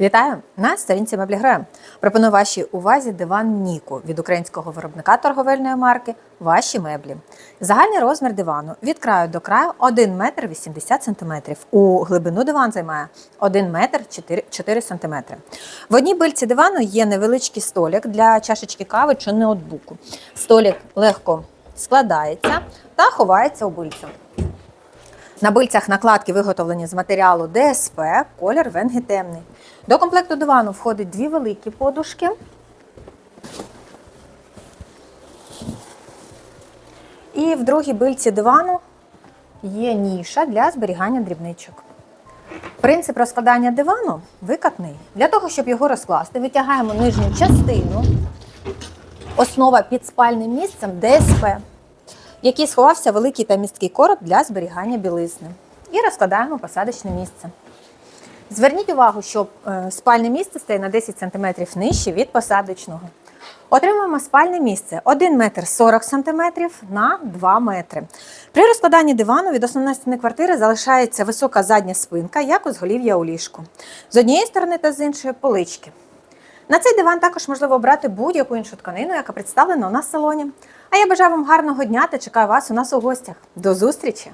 Вітаю на сторінці меблі Грея. Пропоную вашій увазі диван Ніку від українського виробника торговельної марки Ваші меблі. Загальний розмір дивану від краю до краю 1 метр 80 сантиметрів. У глибину диван займає 1 метр 4, 4 сантиметри. В одній бильці дивану є невеличкий столик для чашечки кави чи ноутбуку. Столик легко складається та ховається у бильцю. На бильцях накладки виготовлені з матеріалу ДСП, колір венги темний. До комплекту дивану входить дві великі подушки. І в другій бильці дивану є ніша для зберігання дрібничок. Принцип розкладання дивану викатний. Для того, щоб його розкласти, витягаємо нижню частину. Основа під спальним місцем ДСП в який сховався великий та місткий короб для зберігання білизни. І розкладаємо посадочне місце. Зверніть увагу, що е, спальне місце стає на 10 см нижче від посадочного. Отримуємо спальне місце 1 метр 40 см на 2 метри. При розкладанні дивану від основної стіни квартири залишається висока задня спинка, як у зголів'я у ліжку. З однієї сторони та з іншої полички. На цей диван також можливо обрати будь-яку іншу тканину, яка представлена у нас в салоні. А я бажаю вам гарного дня та чекаю вас у нас у гостях. До зустрічі!